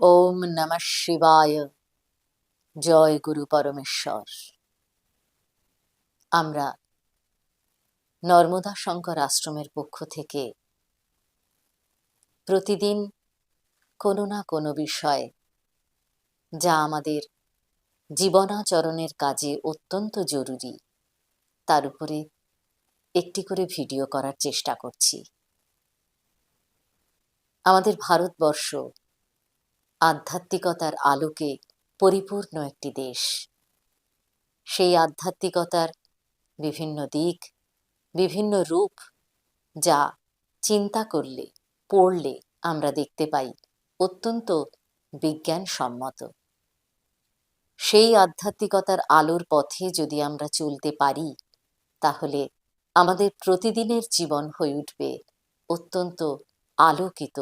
ওম নমঃ শিবায়। জয় গুরু পরমেশ্বর। আমরা নর্মদা শঙ্কর আশ্রমের পক্ষ থেকে প্রতিদিন কোনো না কোনো বিষয় যা আমাদের জীবনাচরণের কাজে অত্যন্ত জরুরি, তার উপরে একটি করে ভিডিও করার চেষ্টা করছি। আমাদের ভারতবর্ষ আধ্যাত্মিকতার আলোকে পরিপূর্ণ একটি দেশ। সেই আধ্যাত্মিকতার বিভিন্ন দিক, বিভিন্ন রূপ যা চিন্তা করলে, পড়লে আমরা দেখতে পাই অত্যন্ত বিজ্ঞানসম্মত। সেই আধ্যাত্মিকতার আলোর পথে যদি আমরা চলতে পারি, তাহলে আমাদের প্রতিদিনের জীবন হয়ে উঠবে অত্যন্ত আলোকিত,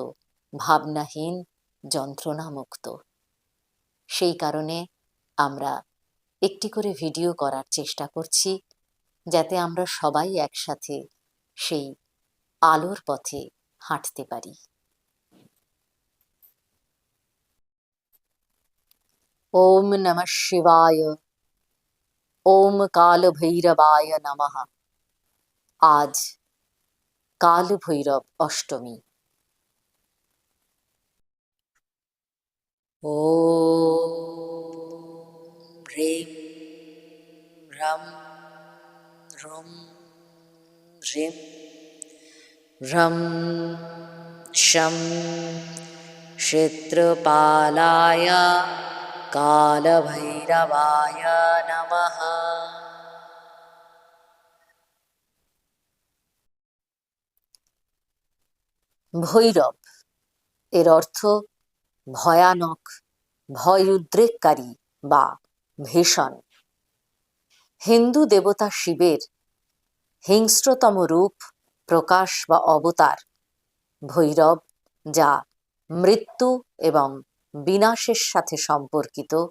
ভাবনাহীন যন্ত্রণামুক্ত। সেই কারণে আমরা একটি করে ভিডিও করার চেষ্টা করছি, যাতে আমরা সবাই একসাথে সেই আলোর পথে হাঁটতে পারি। ওম নমঃ শিবায়, ওম কাল ভৈরবায় নমঃ। আজ কাল ভৈরব অষ্টমী। ॐ ह्रीं रं रुं ह्रीं रं शं क्षेत्रपालाय कालभैरवाय नमः ভৈরব এর অর্থ ভয়ানক ভয় উদ্রেককারী বা ভীষণ। হিন্দু দেবতা শিবের হিংস্রতম রূপ, প্রকাশ বা অবতার, ভৈরব, যা মৃত্যু এবং বিনাশের সাথে সম্পর্কিত,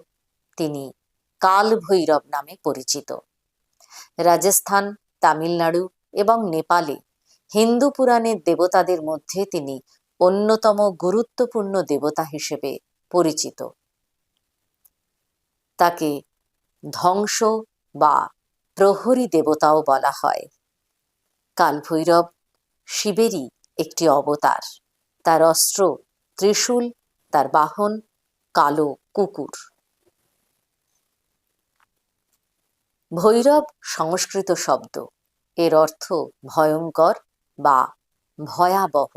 তিনি কাল ভৈরব নামে পরিচিত। রাজস্থান, তামিলনাড়ু এবং নেপালে হিন্দু পুরাণের দেবতাদের মধ্যে তিনি অন্যতম গুরুত্বপূর্ণ দেবতা হিসেবে পরিচিত। তাকে ধ্বংস বা প্রহরী দেবতাও বলা হয়। কালভৈরব শিবেরই একটি অবতার। তার অস্ত্র ত্রিশূল, তার বাহন কালো কুকুর। ভৈরব সংস্কৃত শব্দ। এর অর্থ ভয়ঙ্কর বা ভয়াবহ।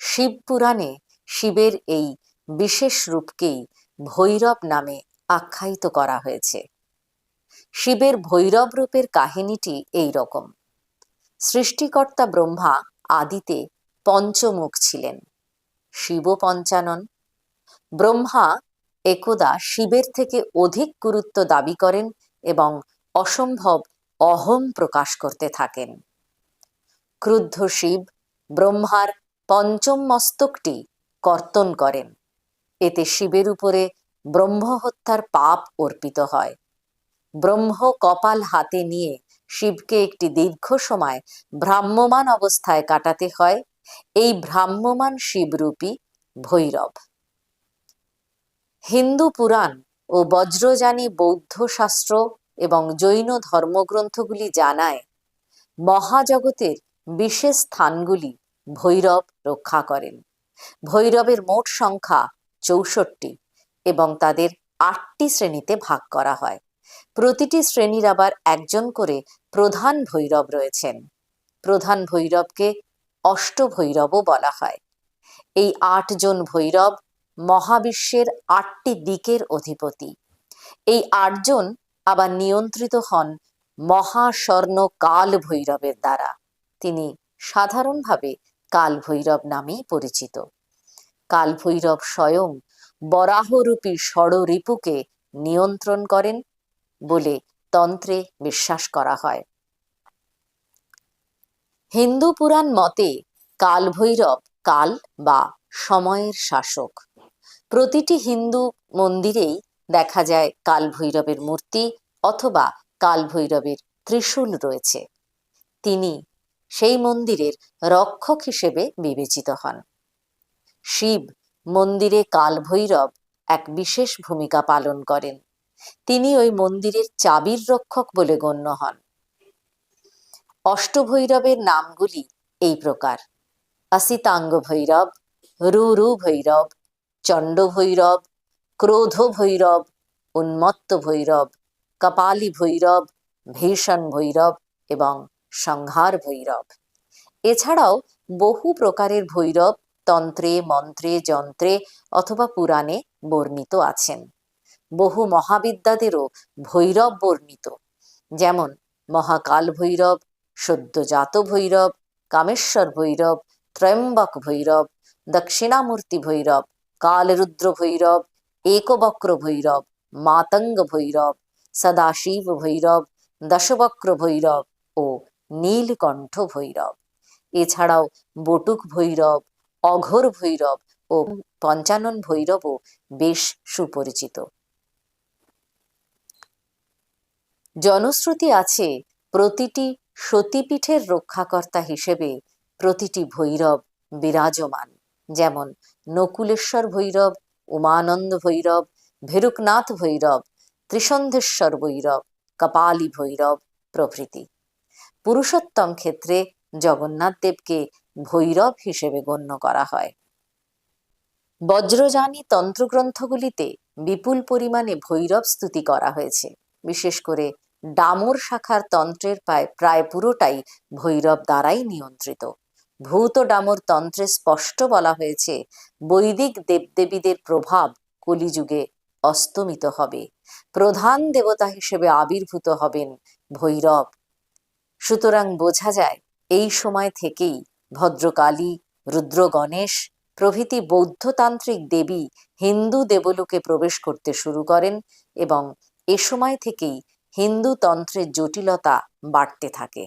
শিব পুরাণে শিবের এই বিশেষ রূপকেই ভৈরব নামে আখ্যায়িত করা হয়েছে। শিবের ভৈরব রূপের কাহিনীটি এই রকম সৃষ্টিকর্তা ব্রহ্মা আদিতে পঞ্চমুখ ছিলেন। শিব পঞ্চানন। ব্রহ্মা একদা শিবের থেকে অধিক গুরুত্ব দাবি করেন এবং অসম্ভব অহম প্রকাশ করতে থাকেন। ক্রুদ্ধ শিব ব্রহ্মার পঞ্চম মস্তকটি কর্তন করেন। এতে শিবের উপরে ব্রহ্ম হত্যার পাপ অর্পিত হয়। ব্রহ্ম কপাল হাতে নিয়ে শিবকে একটি দীর্ঘ সময় ভ্রাম্যমান অবস্থায় কাটাতে হয়। এই ভ্রাম্যমান শিবরূপী ভৈরব। হিন্দু পুরাণ ও বজ্রযানী বৌদ্ধ শাস্ত্র এবং জৈন ধর্মগ্রন্থগুলি জানায়, মহাজগতের বিশেষ স্থানগুলি ভৈরব রক্ষা করেন। ভৈরবের মোট সংখ্যা চৌষট্টি এবং তাদের আটটি শ্রেণীতে ভাগ করা হয়। প্রতিটি শ্রেণির আবার একজন করে প্রধান ভৈরব রয়েছেন। প্রধান ভৈরবকে অষ্ট ভৈরবও বলা হয়। এই আটজন ভৈরব মহাবিশ্বের আটটি দিকের অধিপতি। এই আটজন আবার নিয়ন্ত্রিত হন মহাস্বর্ণ কাল ভৈরবের দ্বারা। তিনি সাধারণভাবে কাল ভৈরব নামেই পরিচিত। কালভৈরব স্বয়ং বরাহরূপী ষড়রিপুকে নিয়ন্ত্রণ করেন বলে তন্ত্রে বিশ্বাস করা হয়। হিন্দু পুরাণ মতে কালভৈরব কাল বা সময়ের শাসক। প্রতিটি হিন্দু মন্দিরেই দেখা যায় কালভৈরবের মূর্তি অথবা কালভৈরবের ত্রিশূল রয়েছে। তিনি সেই মন্দিরের রক্ষক হিসেবে বিবেচিত হন। শিব মন্দিরে কালভৈরব এক বিশেষ ভূমিকা পালন করেন। তিনি ওই মন্দিরের চাবির রক্ষক বলে গণ্য হন। অষ্টভৈরবের নামগুলি এই প্রকার। অসিতাঙ্গ ভৈরব রুরু ভৈরব চণ্ড ভৈরব ক্রোধ ভৈরব উন্মত্ত ভৈরব কপালি ভৈরব ভীষণ ভৈরব এবং সংহার ভৈরব। এছাড়াও বহু প্রকারের ভৈরব তন্ত্রে, মন্ত্রে, যন্ত্রে অথবা পুরাণে বর্ণিত আছেন। বহু মহাবিদ্যাদেরও ভৈরব বর্ণিত। যেমন মহাকাল ভৈরব, সদ্যজাত ভৈরব, কামেশ্বর ভৈরব, ত্রয়ম্বক ভৈরব, দক্ষিণামূর্তি ভৈরব, কালরুদ্র ভৈরব, একবক্র ভৈরব, মাতঙ্গ ভৈরব, সদাশিব ভৈরব, দশবক্র ভৈরব ও নীলকণ্ঠ ভৈরব। এছাড়াও বটুক ভৈরব, অঘোর ভৈরব ও পঞ্চানন ভৈরবও বেশ সুপরিচিত। জনশ্রুতি আছে প্রতিটি সতীপীঠের রক্ষাকর্তা হিসেবে প্রতিটি ভৈরব বিরাজমান। যেমন নকুলেশ্বর ভৈরব, উমানন্দ ভৈরব ভেরুকনাথ ভৈরব, ত্রিসন্ধেশ্বর ভৈরব, কপালী ভৈরব প্রভৃতি। পুরুষোত্তম ক্ষেত্রে জগন্নাথ দেবকে ভৈরব হিসেবে গণ্য করা হয়। বজ্রযানী তন্ত্রগ্রন্থগুলিতে বিপুল পরিমাণে ভৈরব স্তুতি করা হয়েছে। বিশেষ করে ডামর শাখার তন্ত্রের প্রায় প্রায় পুরোটাই ভৈরব দ্বারাই নিয়ন্ত্রিত। ভূত ডামর তন্ত্রে স্পষ্ট বলা হয়েছে, বৈদিক দেবদেবীদের প্রভাব কলিযুগে অস্তমিত হবে। প্রধান দেবতা হিসেবে আবির্ভূত হবেন ভৈরব। সুতরাং বোঝা যায়, এই সময় থেকেই ভদ্রকালী, রুদ্র গণেশ, প্রভৃতি বৌদ্ধতান্ত্রিক দেবী হিন্দু দেবলোকে প্রবেশ করতে শুরু করেন এবং এ সময় থেকেই হিন্দু তন্ত্রের জটিলতা বাড়তে থাকে।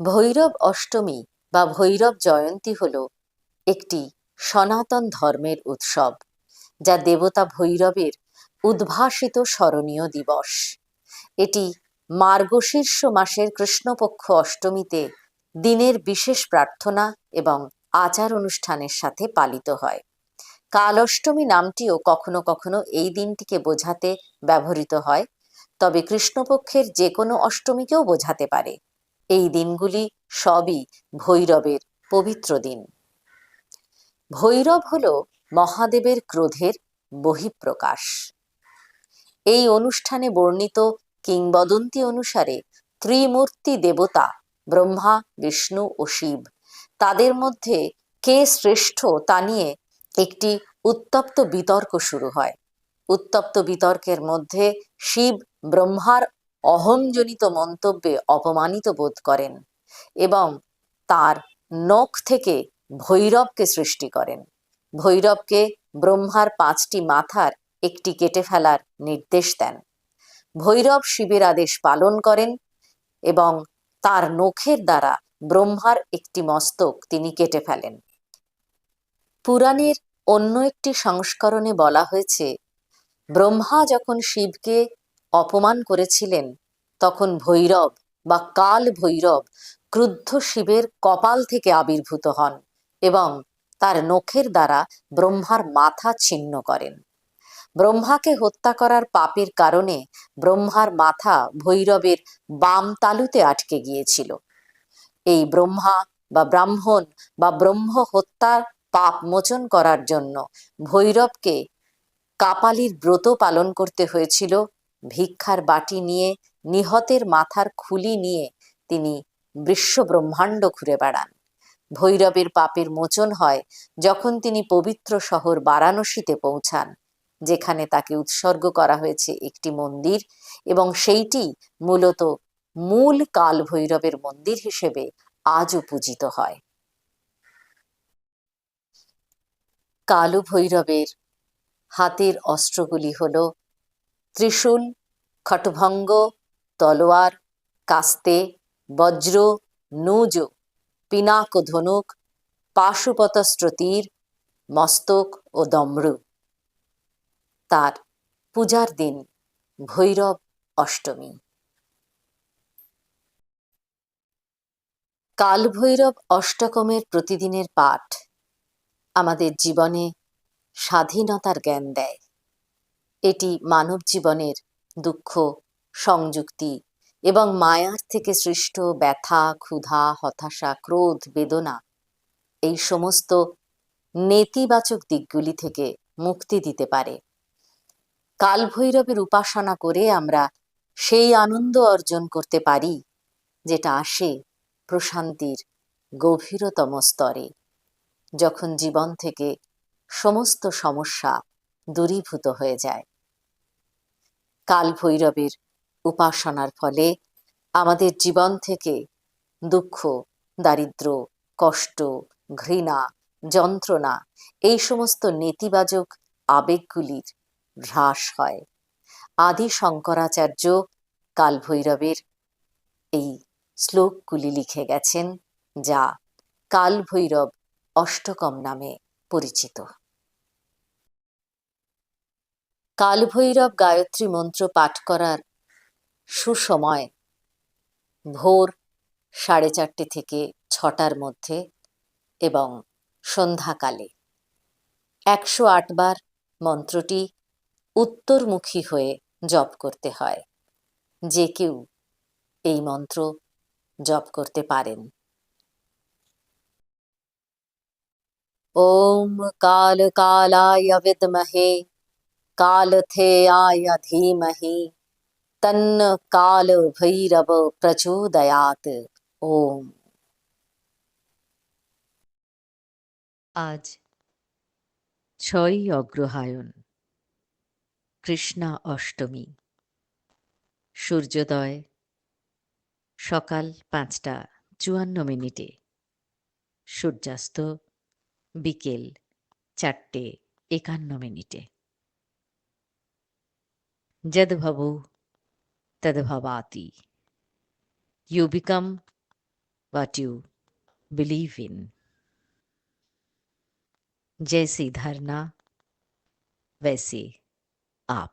ভৈরব অষ্টমী বা ভৈরব জয়ন্তী হল একটি সনাতন ধর্মের উৎসব, যা দেবতা ভৈরবের উদ্ভাসিত স্মরণীয় দিবস। এটি মার্গশীর্ষ মাসের কৃষ্ণপক্ষ অষ্টমীতে দিনের বিশেষ প্রার্থনা এবং আচার অনুষ্ঠানের সাথে পালিত হয়। কাল অষ্টমী নামটিও কখনো কখনো এই দিনটিকে বোঝাতে ব্যবহৃত হয়, তবে কৃষ্ণপক্ষের যে কোনো অষ্টমীকেও বোঝাতে পারে। এই দিনগুলি সবই ভৈরবের পবিত্র দিন। ভৈরব হল মহাদেবের ক্রোধের বহিঃপ্রকাশ। এই অনুষ্ঠানে বর্ণিত কিংবদন্তি অনুসারে ত্রিমূর্তি দেবতা ব্রহ্মা, বিষ্ণু ও শিব। তাদের মধ্যে কে শ্রেষ্ঠ তা নিয়ে একটি উত্তপ্ত বিতর্ক শুরু হয়। উত্তপ্ত বিতর্কের মধ্যে শিব ব্রহ্মার অহংজনিত মন্তব্যে অপমানিত বোধ করেন এবং তার নখ থেকে ভৈরবকে সৃষ্টি করেন। ভৈরবকে ব্রহ্মার পাঁচটি মাথার একটি কেটে ফেলার নির্দেশ দেন। ভৈরব শিবের আদেশ পালন করেন এবং তার নখের দ্বারা ব্রহ্মার একটি মস্তক তিনি কেটে ফেলেন। পুরাণের অন্য একটি সংস্করণে বলা হয়েছে, ব্রহ্মা যখন শিবকে অপমান করেছিলেন, তখন ভৈরব বা কাল ভৈরব ক্রুদ্ধ শিবের কপাল থেকে আবির্ভূত হন এবং তার নখের দ্বারা ব্রহ্মার মাথা ছিন্ন করেন। ব্রহ্মাকে হত্যা করার পাপের কারণে ব্রহ্মার মাথা ভৈরবের বাম তালুতে আটকে গিয়েছিল। এই ব্রহ্মা বা ব্রাহ্মণ বা ব্রহ্ম হত্যার পাপ মোচন করার জন্য ভৈরবকে কাপালির ব্রত পালন করতে হয়েছিল। ভিক্ষার বাটি নিয়ে, নিহতের মাথার খুলি নিয়ে তিনি বিশ্ব ব্রহ্মাণ্ড ঘুরে বেড়ান। ভৈরবের পাপের মোচন হয় যখন তিনি পবিত্র শহর বারাণসীতে পৌঁছান। যেখানে তাকে উৎসর্গ করা হয়েছে একটি মন্দির এবং সেইটি মূলত মূল কাল ভৈরবের মন্দির হিসেবে আজও পূজিত হয়। কালু ভৈরবের হাতের অস্ত্রগুলি হল ত্রিশূল, খটভঙ্গ, তলোয়ার, কাস্তে, বজ্র, নুজ, পিনাক ধনুক পাশুপতস্ত্র তীর, মস্তক ও দম্রু। তার পূজার দিন, ভৈরব অষ্টমী। কালভৈরব অষ্টকমের প্রতিদিনের পাঠ আমাদের জীবনে স্বাধীনতার জ্ঞান দেয়। এটি মানব জীবনের দুঃখ, সংযুক্তি এবং মায়ার থেকে সৃষ্ট ব্যথা, ক্ষুধা, হতাশা, ক্রোধ, বেদনা এই সমস্ত নেতিবাচক দিকগুলি থেকে মুক্তি দিতে পারে। কালভৈরবের উপাসনা করে আমরা সেই আনন্দ অর্জন করতে পারি, যেটা আসে প্রশান্তির গভীরতম স্তরে। যখন জীবন থেকে সমস্ত সমস্যা দূরীভূত হয়ে যায়। কাল ভৈরবের উপাসনার ফলে আমাদের জীবন থেকে দুঃখ, দারিদ্র, কষ্ট, ঘৃণা, যন্ত্রণা, এই সমস্ত নেতিবাচক আবেগগুলির হ্রাস হয়। আদি শঙ্করাচার্য কালভৈরবের এই শ্লোকগুলি লিখে গেছেন, যা কালভৈরব অষ্টকম নামে পরিচিত। কালভৈরব গায়ত্রী মন্ত্র পাঠ করার সুসময় ভোর সাড়ে চারটে থেকে ছটার মধ্যে এবং সন্ধ্যাকালে একশো আটবার মন্ত্রটি উত্তরমুখী হয়ে জপ করতে হয় যে কেউ এই মন্ত্র জপ করতে পারেন ওম কাল কালায় বিদ্মহে कालथेयाय धीमहि तन्न কাল ভৈরব প্রচোদয়াত ওম আজ ছয়ই অগ্রহায়ণ কৃষ্ণা অষ্টমী সূর্যোদয় সকাল পাঁচটা চুয়ান্ন মিনিটে সূর্যাস্ত বিকেল চারটে একান্ন মিনিটে जद भवो तद भवाति you become what you believe in जैसी धरना वैसे up.